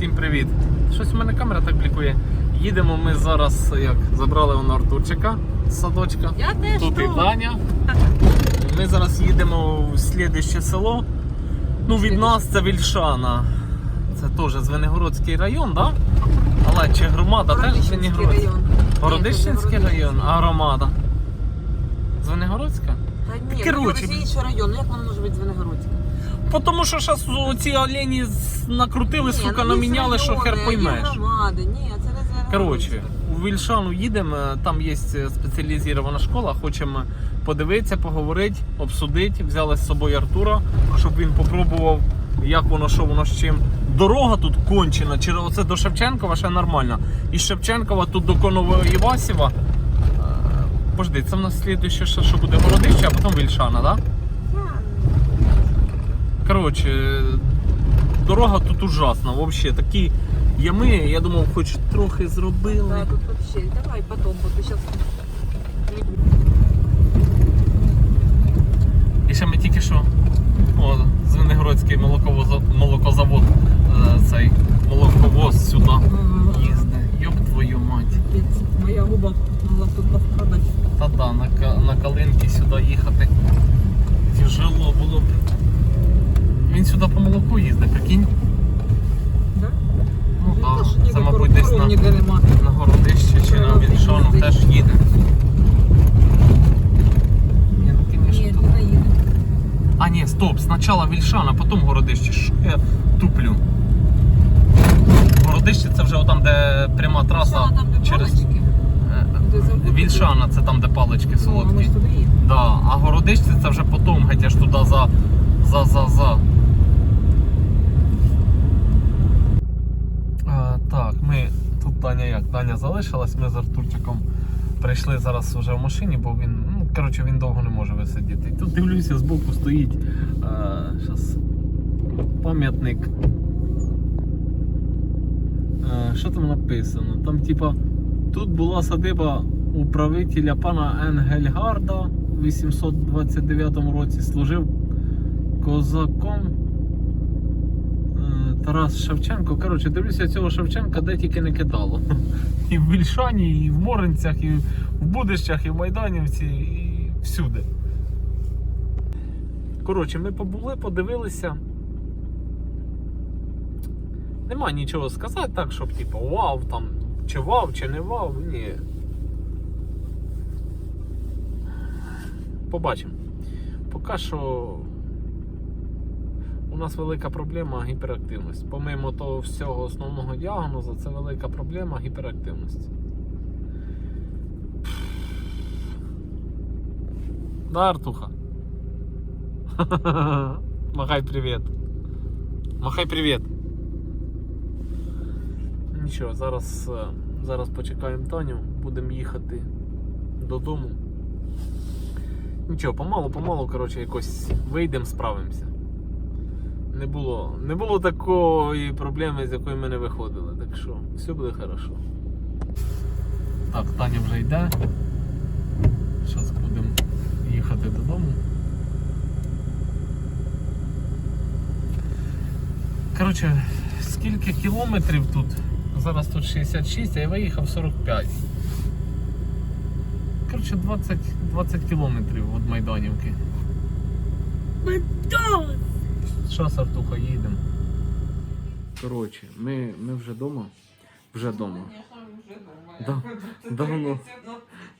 Всім привіт! Щось у мене камера так блікує. Їдемо ми зараз, як забрали у Артурчика з садочка. Я теж Тут і. Даня. Ми зараз їдемо в слідуще село. Ну, від нас це Вільшана. Це теж Звенигородський район, да? Але чи громада теж район. Городищенський район, а громада? Звенигородська? Та ні, Короче. район. Ну як воно може бути Звенигородська? Бо Тому що зараз ці олені накрутили, сука, ну, наміняли, що хер поймеш. громади. Ні, це не Звенигородська. Коротше, у Вільшану їдемо, там є спеціалізована школа, хочемо подивитися, поговорити, обсудити. Взяли з собою Артура, щоб він попробував, як воно, що воно з чим. Дорога тут кончена, чи оце до Шевченкова ще нормально. Із Шевченкова тут до Конового Івасіва. Е, Пожди, це в нас слідуюче, ще, що буде Городище, а потім Вільшана, так? Да? Коротше, дорога тут ужасна, взагалі. Такі ями, я думав, хоч трохи зробили. Да, тут вообще. Давай потом, вот ты сейчас... І ще ми тільки що. О, Звенигородський молоковоз, молокозавод, е, цей молоковоз сюди їздить. Йоп твою мать. Моя губа могла тут пострадать. Та да, на, на калинки сюди їхати. Тяжело було б. Він сюди по молоку їздить, прикинь? Да? Ну Та так, ж да. ніде це мабуть десь на, ніде нема. на городище чи на Вільшану їздить. теж їде. Ні, ну конечно Ні, тут. тут не їде. А ні, стоп, спочатку Вільшана, потім Городище. Що я туплю? Городище це вже там, де пряма траса Що, там, де через. палички? Е, Де? Вільшана це там, де палички Ну, а ми солодкі. ж туди їдемо. Да. А Городище це вже потім, геть аж туди за. за, за, за. А, так, ми тут Таня як? Таня залишилась, ми з Артурчиком прийшли зараз вже в машині, бо він, ну, коротше, він довго не може висидіти. І Тут дивлюся, збоку стоїть а, щас, пам'ятник. А, що там написано? Там, типа, тут була садиба управителя пана Енгельгарда в 829 році служив козаком. Тарас Шевченко. Коротше, дивлюся цього Шевченка, де тільки не кидало. І в Вільшані, і в Моринцях, і в Будищах, і в Майданівці, і всюди. Коротше, ми побули, подивилися. Нема нічого сказати так, щоб типу вау, там, чи вау, чи не вау, ні. Побачимо. Поки що нас велика проблема гіперактивність. Помимо того всього основного діагнозу, це велика проблема гіперактивності. Да, Артуха? Махай привіт. Махай привіт. Нічого, зараз, е, зараз почекаємо Таню, будемо їхати додому. Нічого, помалу, помалу, коротше, якось вийдемо, справимося. Не було, не було такої проблеми, з якої ми не виходили, так що все буде хорошо. Так, Таня вже йде. Зараз будемо їхати додому. Коротше, скільки кілометрів тут? Зараз тут 66, а я виїхав 45. Коротше, 20, 20 кілометрів від Майданівки. Що, Сартуха, їдемо. Коротше, ми, ми вже вдома. Вже вдома. Да, давно.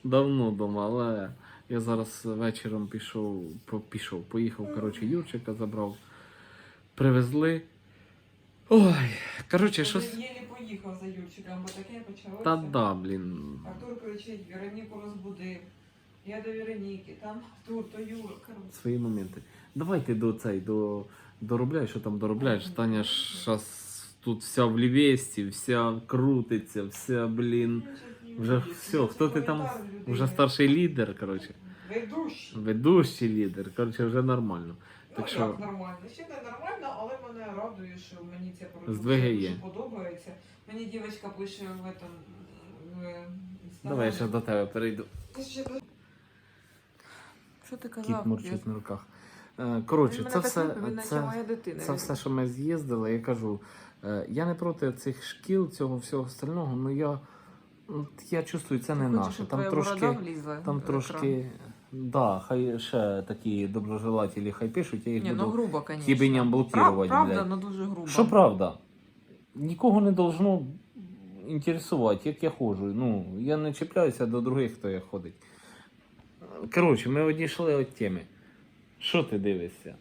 Давно вдома, але я зараз вечором пішов, пішов, поїхав, коротше, Юрчика забрав. Привезли. Ой, коротше, щось. Єлі поїхав за Юрчиком, бо таке почалося. Та да, блін. Артур кричить, Вероніку розбудив. Я до Вероніки, там Артур, то Юра. коротше. Свої моменти. Давай ти до цей, до, доробляй, що там доробляєш. Таня ж щас тут вся в лівесті, вся крутиться, вся, блін. Вже все, хто ти там? Вже старший лідер, коротше. Ведущий. Ведущий лідер, коротше, вже нормально. Ну, Так що- як нормально. Ще не нормально, але мене радує, що мені ця продукція дуже подобається. Мені дівчинка пише в этом в Давай я ще до тебе перейду. Що ти Кіт казав? мурчить на руках. Е, Коротше, це все, це, це все, що ми з'їздили, я кажу, Е, Я не проти цих шкіл, цього всього остального, але я, я чувствую, це не наше. Там трошки. Там трошки. Да, хай ще такі доброжелателі хай пишуть, я їх ну буду грубо, конечно. хібеням блокувати. Правда, ну дуже грубо. Що правда? Нікого не должно інтересувати, як я ходжу. Ну, я не чіпляюся до других, хто як ходить. Коротше, ми одійшли від теми. Що ти дивишся?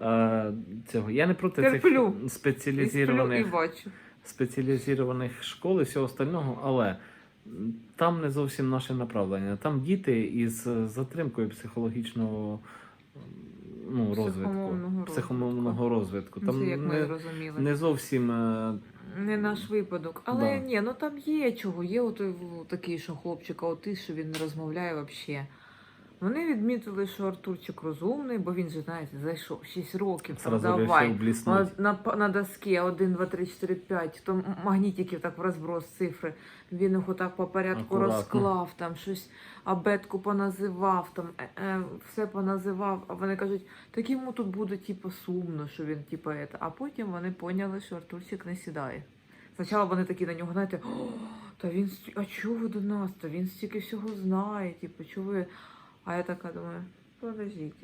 Е, цього. Я не проти Терплю. цих І спеціалізованих сплю і бачу. спеціалізованих школ і всього остального, але там не зовсім наше направлення. Там діти із е, затримкою психологічного ну, розвитку, Психомовного розвитку. психомовного розвитку. Ну, Там це як ми не, зрозуміли. не зовсім е, Не наш випадок. Але Да. ні, ну там є чого. Є от такий, що хлопчик аутист, що він не розмовляє взагалі. Вони відмітили, що Артурчик розумний, бо він же, знаєте, зайшов 6 років, там давай. вирішив бліснути. На, на, на доскі 1, 2, 3, 4, 5, то магнітиків так в розброс цифри. Він їх отак по порядку Акуратно. розклав, там щось абетку поназивав, там е, е, все поназивав. А вони кажуть, так йому тут буде типу, сумно, що він типу, это. А потім вони поняли, що Артурчик не сідає. Спочатку вони такі на нього, знаєте, «О, та він сті- а чого ви до нас? Та він стільки всього знає, типу, чого ви. А я така думаю, подождіть.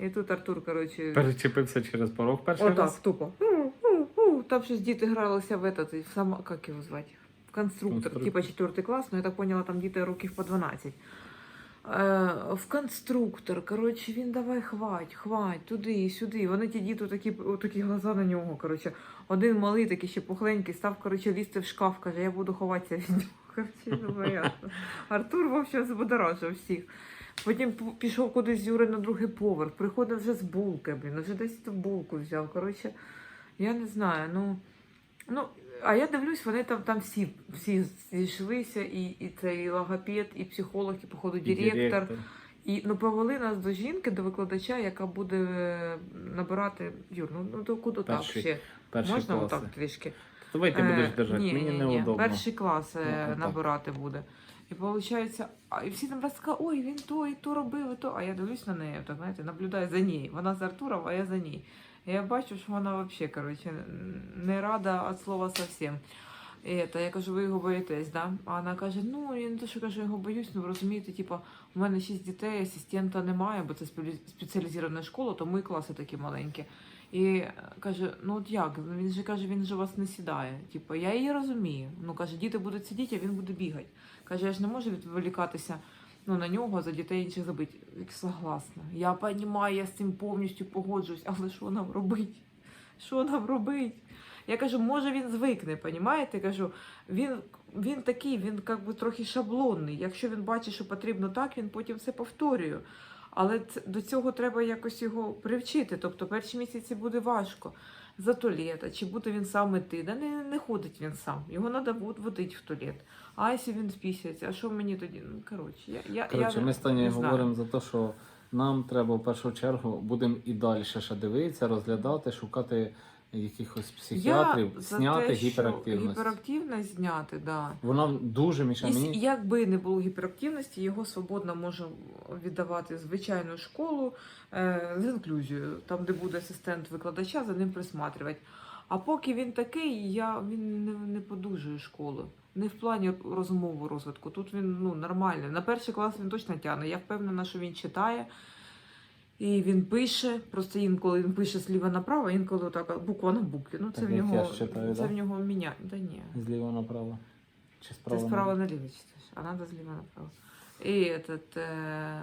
І тут Артур, коротше, Перечепився через порог перший Отак, раз. тупо. У-у-у. Там щось діти гралися в этот, в сама, як його звати? В конструктор, Конструктор. типа четвертий клас, ну я так поняла, там діти років по 12. Е, в конструктор, коротше, він давай хвать, хвать, туди, сюди. Вони ті діти такі, такі глаза на нього. Коротше. Один малий, такий ще пухленький, став коротше, лізти в шкаф, каже, я буду ховатися від нього. Коротше, ну, ясно. Артур вовсю збудоражив всіх. Потім пішов кудись з Юри на другий поверх, приходив вже з булки, блін, вже десь ту булку взяв. Коротше, я не знаю. Ну, ну а я дивлюсь, вони там, там всі, всі зійшлися, і, і цей логопед, і психолог, і походу І директор. І ну повели нас до жінки, до викладача, яка буде е, набирати Юр, ну, ну до куди так ще? перший Можна клас. отак трішки? Давай ти Е, будеш держати, ні, мені ні, ні. неудобно. Перший клас е, Ну, набирати буде. І виходить, а і всі там розказують, ой, він то, і то робив, і то. А я дивлюсь на неї, так знаєте, наблюдаю за нею. Вона з Артуром, а я за ній. І я бачу, що вона взагалі, коротше, не рада від слова зовсім. Это, я кажу, ви його боїтесь, да? А вона каже, ну я не те, що кажу, його боюсь, ну ви розумієте, типу, у мене шість дітей, асистента немає, бо це спеці- спеціалізована школа, тому і класи такі маленькі. І е, каже: ну от як? Ну, Він же каже, він же вас не сідає. Типу, я її розумію. Ну каже, діти будуть сидіти, а він буде бігати. Каже, я ж не можу відволікатися ну, на нього, за дітей інших забити. Я согласна. Я розумію, я з цим повністю погоджуюсь, але що нам робить? Що нам робить? Я кажу, може він звикне, понімаєте? Кажу, він, він такий, він як трохи шаблонний. Якщо він бачить, що потрібно так, він потім все повторює. Але до цього треба якось його привчити. Тобто перші місяці буде важко. За туалета, чи буде він сам іти. Да не, не ходить він сам. Його треба водити в туалет. А якщо він спісяється, а що мені тоді? Ну, коротше, я, я, Коротше, я ми знаю. говоримо за те, що нам треба в першу чергу будемо і далі ще дивитися, розглядати, шукати якихось психіатрів, я за зняти те, що гіперактивність. Гіперактивність зняти, да. Вона дуже мішає І, мені. якби не було гіперактивності, його свободно може віддавати в звичайну школу е, з інклюзією, там, де буде асистент викладача, за ним присматривати. А поки він такий, я, він не, не подужує школу. Не в плані розумового розвитку. Тут він ну, нормальний. На перший клас він точно тягне. Я впевнена, що він читає. І він пише, просто інколи він пише зліва направо, інколи отак буква на букві. Ну, це Так, в як нього, ж читаю, це да? в нього міня. Да ні. Зліва направо. Чи справа? справа? справа наліво? читаешь, а надо зліва направо. І этот... Е...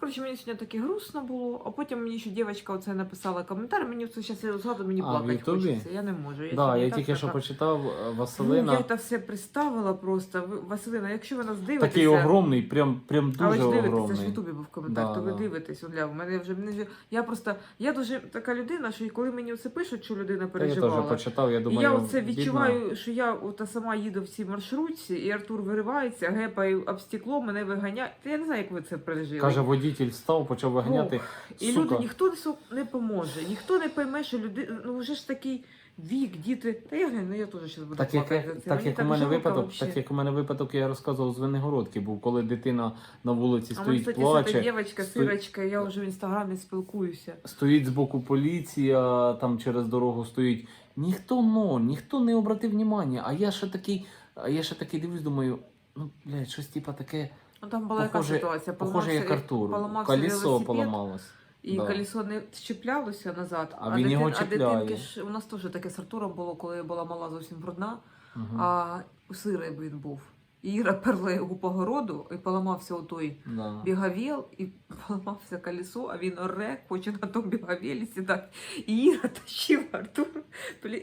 Коротше, мені сьогодні таке грустно було, а потім мені ще дівчинка оце написала коментар, мені це зараз згадую, мені А, в плакати хочеться, я не можу. Я, Да, я так тільки що почитав е, Ну, я це все представила просто. Василина, якщо ви нас дивитеся... Такий огромний, прям, прям А ви дуже ж дивитеся, ж в огромний. Ютубі був коментар, Да, то ви да. дивитесь, Оля, у мене вже мені- я просто я дуже така людина, що коли мені це пишуть, що людина Та я теж почитав, я І я оце бідна. відчуваю, що я ота сама їду в цій маршрутці, і Артур виривається, гепає об стекло, мене виганяє. Я не знаю, як ви це пережили. Каже, водитель став, почав виганяти. і сука. люди ніхто не поможе, ніхто не пойме, що люди, ну вже ж такий вік, діти. Та я ну я теж зараз буду Так як, плакати. так, як у мене випадок, вообще. так як у мене випадок, я розказував з Виногородки був, коли дитина на вулиці А вон, стоїть, кстати, плаче. з дівчинка, сто- Сирочка, я вже в інстаграмі спілкуюся. стоїть збоку поліція, там через дорогу стоїть. Ніхто но, ніхто не обратив внимання. А я ще такий, а я ще такий дивлюсь, думаю, ну блядь, щось типа таке, Ну там була яка ситуація? похоже як Поламався- Артур. поламався Колесо велосипед, поламалось. І Да. колесо не чіплялося назад, А він його чіпляє. а дитинки ж у нас теж таке з Артуром було, коли я була мала зовсім брудна, Мгм. а сирий він був. Іра перла його по городу і поламався отой Да. бігавіл, і поламався колесо, а він оре, хоче на тому бігавілі сідати. І Іра тащила Артур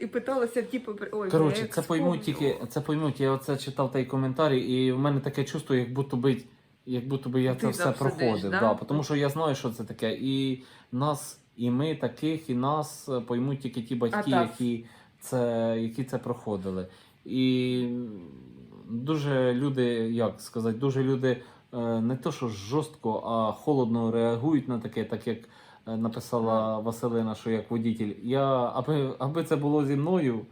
і питалася, типу, ой, Коротше, це поймуть тільки, це поймуть. Я оце читав той коментарі, і в мене таке чувство, як будто би, як будто би я Ти це все сидиш, проходив. да? Да? Тому що я знаю, що це таке. І нас, і ми таких, і нас поймуть тільки ті батьки, так. які це, які це проходили. І дуже люди, як сказати, дуже люди е, не то, що жорстко, а холодно реагують на таке, так як е, написала Василина, що як водитель. Я, аби, аби це було зі мною,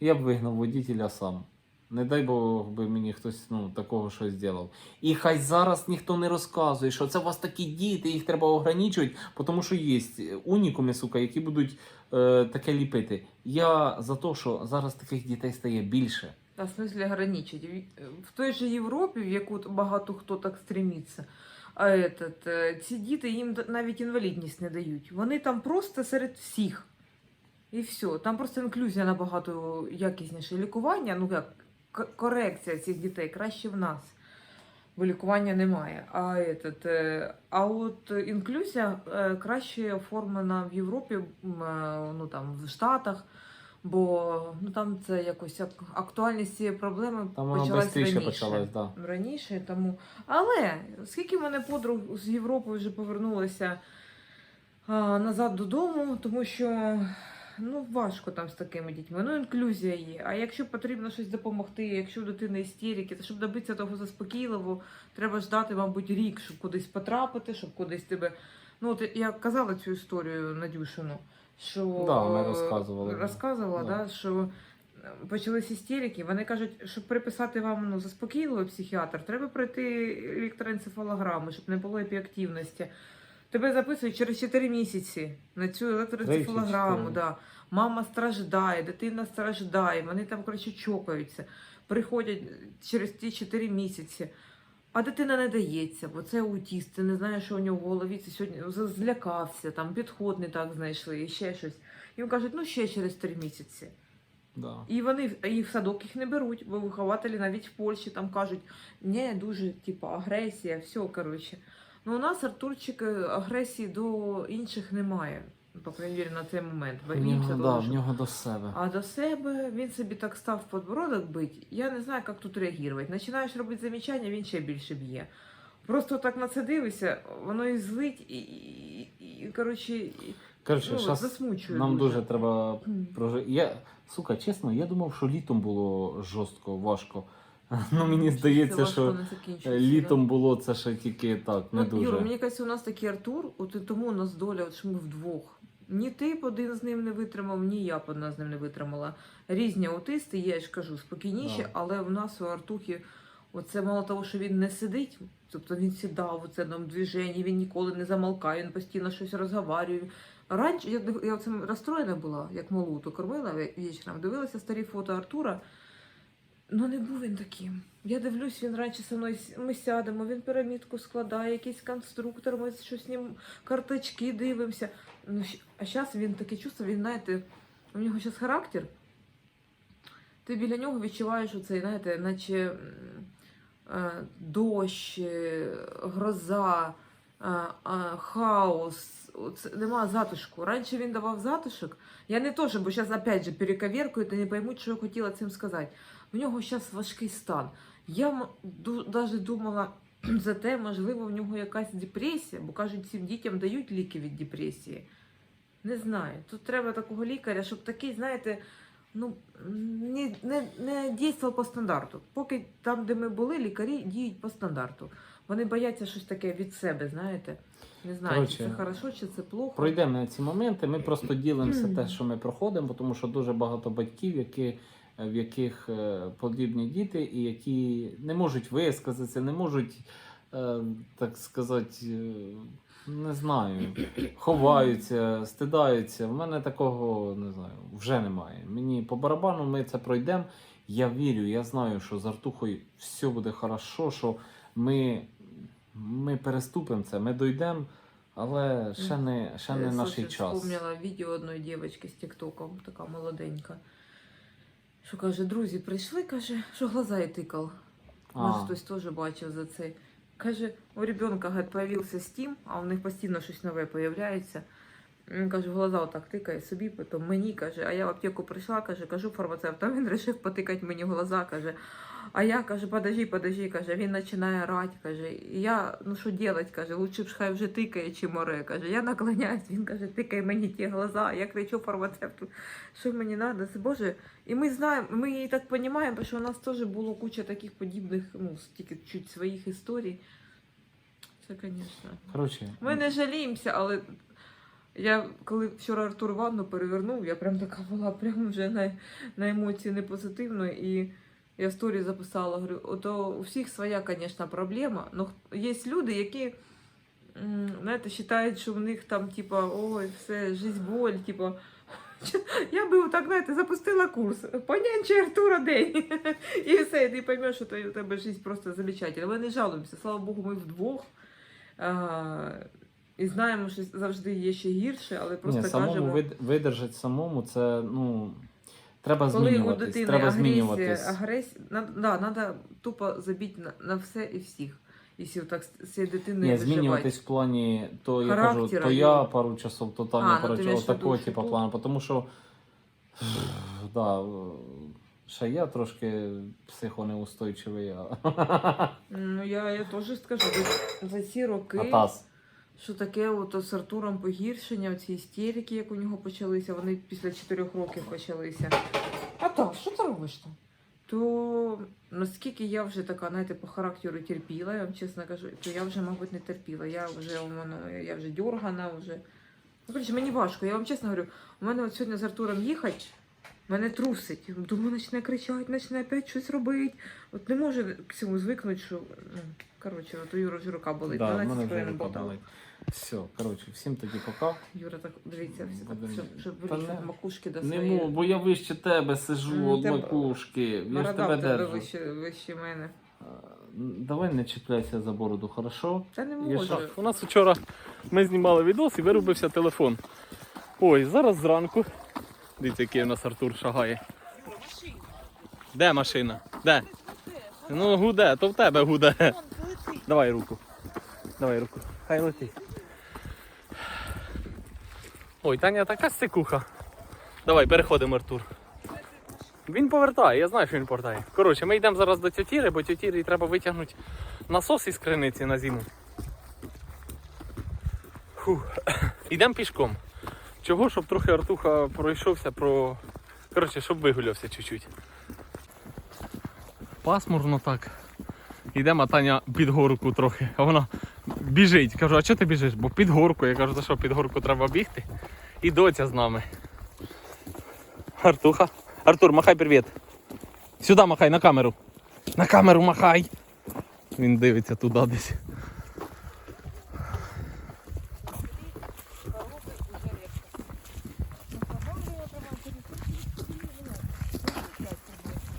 я б вигнав водителя сам. Не дай Бог би мені хтось ну, такого щось зробив. І хай зараз ніхто не розказує, що це у вас такі діти, їх треба ограничувати, тому що є унікуми, сука, які будуть е, таке ліпити. Я за те, що зараз таких дітей стає більше. А в ограничить. В- той же Європі, в яку багато хто так стремиться, а этот, е, ці діти їм навіть інвалідність не дають. Вони там просто серед всіх. І все. Там просто інклюзія набагато якісніше. Лікування, ну як корекція цих дітей краще в нас. Бо лікування немає. А, этот, е, а от інклюзія е, краще оформлена в Європі, е, ну там в Штатах. Бо ну там це якось ак- актуальність цієї проблеми Там воно почалась швидше раніше. почалось, да. Раніше, тому. Але скільки в мене подруг з Європи вже повернулося а, назад додому, тому що ну, важко там з такими дітьми. Ну, інклюзія є. А якщо потрібно щось допомогти, якщо у дитини істерики, то щоб добитися того заспокійливо, треба ждати, мабуть, рік, щоб кудись потрапити, щоб кудись тебе. Ну, от я казала цю історію Надюшину, що Да, ми е, розказували. розказувала, Да. да, що почались істерики. Вони кажуть, щоб приписати вам ну, заспокійливий психіатр, треба пройти електроенцефалограму, щоб не було епіактивності. Тебе записують через 4 місяці на цю електроенцефалограму. Да. Мама страждає, дитина страждає, вони там, коротше, чокаються. Приходять через ті 4 місяці. А дитина не дається, бо це аутіст, ти не знаєш, що у нього в голові. Це сьогодні злякався, там підход не так знайшли, і ще щось. Їм кажуть, ну ще через 3 місяці. Да. І вони і в садок їх не беруть, бо вихователі навіть в Польщі там кажуть, не, дуже типу, агресія, все, коротше. Ну, у нас Артурчик е, агресії до інших немає. По крайній мірі, на цей момент. В нього, того, да, в нього до себе. а до себе він собі так став подбородок бить. Я не знаю, як тут реагувати. Починаєш робити замічання, він ще більше б'є. Просто так на це дивишся, воно і злить, і, і, і, і коротше, Коротше, ну, засмучує. нам дуже треба прожити. Я, сука, чесно, я думав, що літом було жорстко, важко. Ну, мені здається, що е, літом було це ще тільки так, не Ну, дуже. Юра, мені кажеться, у нас такий Артур, от і тому у нас доля, от що ми вдвох. Ні ти б один з ним не витримав, ні я б одна з ним не витримала. Різні аутисти, я ж кажу, спокійніші, Да. але в нас у Артухи, оце мало того, що він не сидить, тобто він сідав у цьому движенні, він ніколи не замолкає, він постійно щось розговорює. Раніше я, див- я цим розстроєна була, як малу, то кормила вечором, дивилася старі фото Артура. Ну, не був він таким. Я дивлюсь, він раніше зі мною ми сядемо, він пірамідку складає, якийсь конструктор, ми щось з ним карточки дивимося. Ну, а зараз він таке чувство, він, знаєте, у нього зараз характер. Ти біля нього відчуваєш оцей, знаєте, наче е, дощ, е, гроза, е, хаос. Оце, нема затишку. Раніше він давав затишок. Я не що, бо зараз опять же перековеркують і не поймуть, що я хотіла цим сказати. В нього зараз важкий стан. Я навіть думала за те, можливо, в нього якась депресія, бо кажуть, цим дітям дають ліки від депресії. Не знаю. Тут треба такого лікаря, щоб такий, знаєте, ну, не, не, не дійствував по стандарту. Поки там, де ми були, лікарі діють по стандарту. Вони бояться щось таке від себе, знаєте. Не знаю, чи це хорошо, чи це плохо. Пройдемо на ці моменти. Ми просто ділимося те, що ми проходимо, тому що дуже багато батьків, які, в яких е, подібні діти, і які не можуть висказатися, не можуть, е, так сказати, е, не знаю, ховаються, стидаються. В мене такого не знаю, вже немає. Мені по барабану ми це пройдемо. Я вірю, я знаю, що з Артухою все буде хорошо, що ми, ми переступимо це, ми дійдемо. Але ще не, ще не Я, наш час. вспомнила відео одної дівчинки з Тіктоком, така молоденька. Що каже, друзі, прийшли, каже, що глаза і тикав. Може, хтось теж бачив за це. Каже, у ребенка з'явився появився Steam, а у них постійно щось нове появляється. Він каже, в глаза отак тикає собі, потім мені каже, а я в аптеку прийшла, каже, кажу фармацевту, він вирішив потикати мені в глаза, каже. А я каже, подожди, подожди, каже, він починає орати, каже, і я, ну що делать, каже, лучше б хай вже тикає, чи море, каже, я наклоняюсь, він каже, тикає мені ті глаза, я кричу фармацевту, що мені треба, це Боже, і ми знаємо, ми її так розуміємо, що у нас теж було куча таких подібних, ну, тільки чуть своїх історій. Це, звісно. коротше, Ми не жаліємося, але я коли вчора Артур ванну перевернув, я прям така була прям вже на, на емоції не позитивно. І я в сторі записала, говорю, ото у всіх своя, звісно, проблема. Но є люди, які. Знаєте, вважають, що в них там, типа, ой, все, жизнь боль, типа. Я би так, знаєте, запустила курс. Понянче Артура день. І все, і ти поймеш, що у тебе життя просто замечательна. Ми не жалуємося. Слава Богу, ми вдвох. А, і знаємо, що завжди є ще гірше, але просто Ні, самому кажемо, видержати самому, це ну треба коли у дитини Треба агресія, змінюватись. агресія, надо, да, надо тупо забити на, на все і всіх. Якщо так з цією дитиною Ні, виживати. змінюватись в плані, то я кажу, Характера то і- я пару часов, то А, Таня ну, пару ти часов, в виду, такого що типу тут? плану. Тому що да, ще я трошки психонеустойчивий. а- Ну, я, я теж скажу, за, за ці роки, Атас. Що таке от з Артуром погіршення, ці істерики, як у нього почалися, вони після чотирьох років почалися. А так, що ти робиш там? То наскільки я вже така, знаєте, по характеру терпіла, я вам чесно кажу, то я вже, мабуть, не терпіла. Я вже воно, я вже дергана, вже. Ну, коротше, мені важко, я вам чесно говорю, у мене от сьогодні з Артуром їхати, мене трусить. Думаю, почне кричати, почне опять щось робити. От не можу к цьому звикнути, що. Ну, коротше, от у Юри вже рука болить. Да, в 12 вже хвилин рука болтала. болить. Все, коротше, всім тоді пока. Юра, так дивіться, все так, щоб, щоб Та вирішити не- макушки до Не своєї. можу, бо я вище тебе сижу, Ну, од тебе- макушки. Я ж Борода тебе в тебе держу. вище, вище мене. А, Давай не чіпляйся за бороду, хорошо? Та не може. що? У нас вчора ми знімали відос і вирубився телефон. Ой, зараз зранку. Дивіться, який у нас Артур шагає. Де машина? Де? Ну гуде, то в тебе гуде. Давай руку. Давай руку. Хай летить. Ой, Таня така стикуха. Давай, переходимо, Артур. Він повертає, я знаю, що він повертає. Коротше, ми йдемо зараз до тьотіри, бо тьотірі треба витягнути насос із криниці на зиму. Йдемо пішком. Чого, щоб трохи Артуха пройшовся про. Коротше, щоб вигулявся чуть-чуть. Пасмурно так. Йдемо, а Таня під горку трохи. А вона біжить. Кажу, а чого ти біжиш? Бо під горку. Я кажу, за що під горку треба бігти? І доця з нами. Артуха. Артур, махай привіт. Сюди махай на камеру. На камеру махай. Він дивиться туди десь.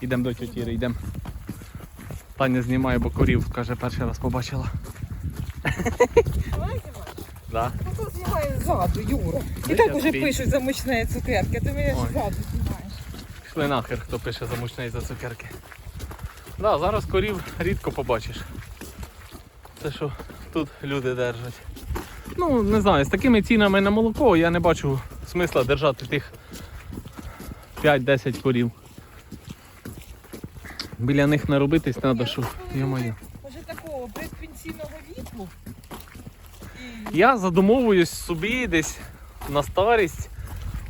Йдемо до тітіри, йдемо. Таня знімає, бо корів, каже, перший раз побачила. Да. Ну то знімає ззаду, Юра. І так я уже пишуть за мучне цукерки, ти мене Ой. ззаду знімаєш. Пішли нахер, хто пише за мучний за цукерки. Да, зараз корів рідко побачиш. Це що тут люди держать. Ну, не знаю, з такими цінами на молоко я не бачу смисла держати тих 5-10 корів. Біля них не робитись треба, що. Йо-моє. Може такого предпенсійного віку. І Я задумовуюсь собі десь на старість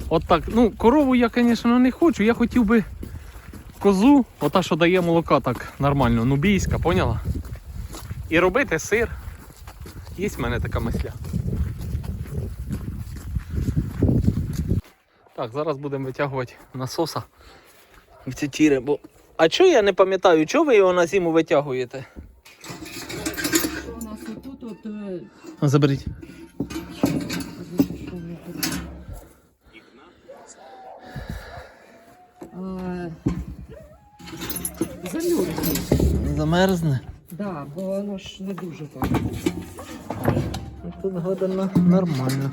От. Ну, корову я, звісно, не хочу. Я хотів би козу, ота, що дає молока так нормально, нубійська, поняла? І робити сир. Є в мене така мисля. Так, зараз будемо витягувати насоса в ці тіри, бо. А чого я не пам'ятаю, чого ви його на зиму витягуєте? Заберіть. Замерзне. Замерзне. Да, бо воно ж не дуже так. Тут гадано нормально.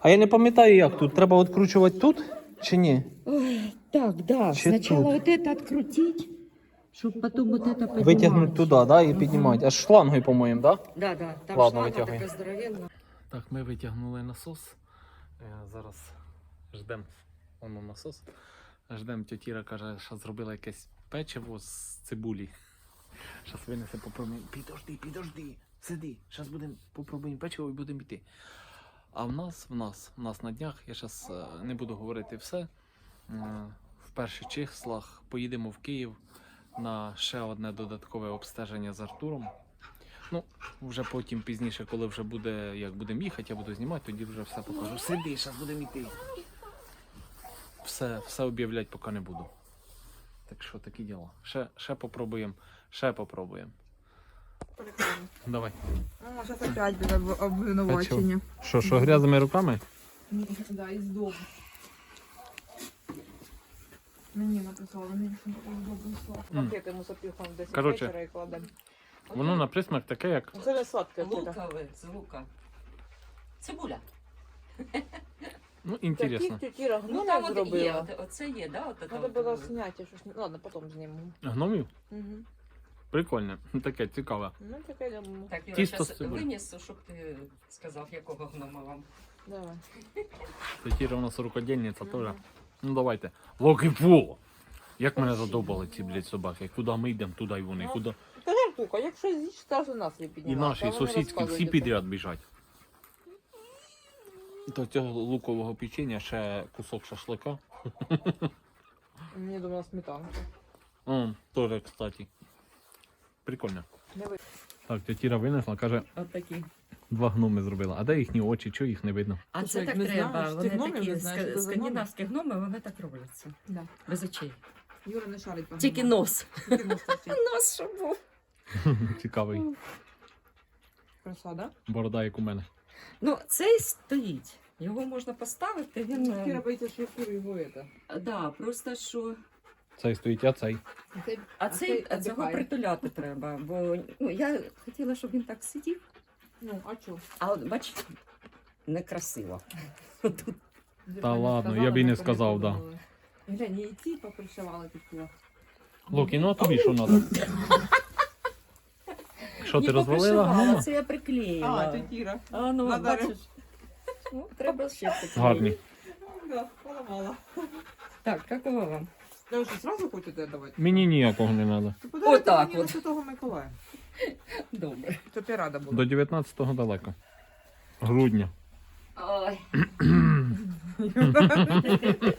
А я не пам'ятаю як тут. Треба відкручувати тут чи ні? Ой, так, да. Чи Сначала тут? вот это открутить, чтобы потом вот это поднимать. Витягнути туди, да, і піднімати. Аж шлангою, по-моєму, да? Да, да. Там Ладно, шланга витягуй. така здоровенна. Так, ми витягнули насос. Е, Зараз ждемо воно насос. Ждемо, тітіра каже, що зробила якесь печиво з цибулі. Зараз винесе попробуємо. Підожди, підожди, сиди. Зараз будемо попробуємо печиво і будемо йти. А в нас, в нас, в нас на днях, я зараз не буду говорити все. Е, В перших числах поїдемо в Київ на ще одне додаткове обстеження з Артуром. Ну, вже потім пізніше, коли вже буде, як будемо їхати, я буду знімати, тоді вже все покажу. Сиди, зараз будемо йти. Все, все об'являти поки не буду. Так що такі діла. Ще, ще попробуємо. Ще попробуємо. Давай. О, зараз опять буде обвинувачення. Що, що грязними руками? Да, із дому. Мені написали, мені із дому слав. М. Пакет йому запихав десь Короче. вечора і кладемо. Воно на присмак таке, як. Це не сладке. Лука. Лукове, з лука. Цибуля. Ну, інтересно. Таких тітіра Ну, гноя там от є, зробила. от, оце є, да? От, Треба було зняти щось. Ну, ладно, потім зніму. Гномів? Угу. Прикольне. Таке цікаве. Ну, таке я думаю. Так, Юра, Тісто з цибулею. виніс, щоб ти сказав, якого гнома вам. Давай. Тетіра у нас рукодільниця теж. Ну давайте. Локи фу! Як мене задовбали ці, блядь, собаки. Куди ми йдемо, туди й вони. Куди... Та жартуха, якщо з'їсть, одразу нас не І піднімати. наші, і сусідські, всі підряд біжать. До цього лукового печення ще кусок шашлика. Мені думала сметанка. О, теж, кстати. Прикольно. Не ви- Так, тетіра винесла, каже, От такі. Два гноми зробила. А де їхні очі, чого їх не видно? А це так треба. знаєш? Вони такі це скандинавські гноми, вони так робляться. Да. Без очей. Юра не шарить по Тільки нос. Тільки нос. Нос щоб був. Цікавий. Краса, да? Борода, як у мене. Ну, цей стоїть. Його можна поставити, він. е, Кіра боїться, що кур його это. Да, просто що. Цей стоїть, а цей. Це- А А цей цей цього притуляти треба. Бо ну, я хотіла, щоб він так сидів, Ну, а чо? а от бач, некрасиво. Тут Та ладно, я б і не сказав, да. Глянь, і ті попришивали такі. Локі, ну а тобі що треба? Що ти розвалила? попришивала, гнома? Це я приклеїла. А, тетіра. А, ну, Надо бачиш. Ну, треба ще приклеїти. Гарні. Да, поламала. Так, какого вам? Ви що, сразу хочете давати? Мені ніякого не треба. То подаруйте Отак мені от. Святого Миколая. Добре. То ти рада була. До 19-го далеко. Грудня. Ой.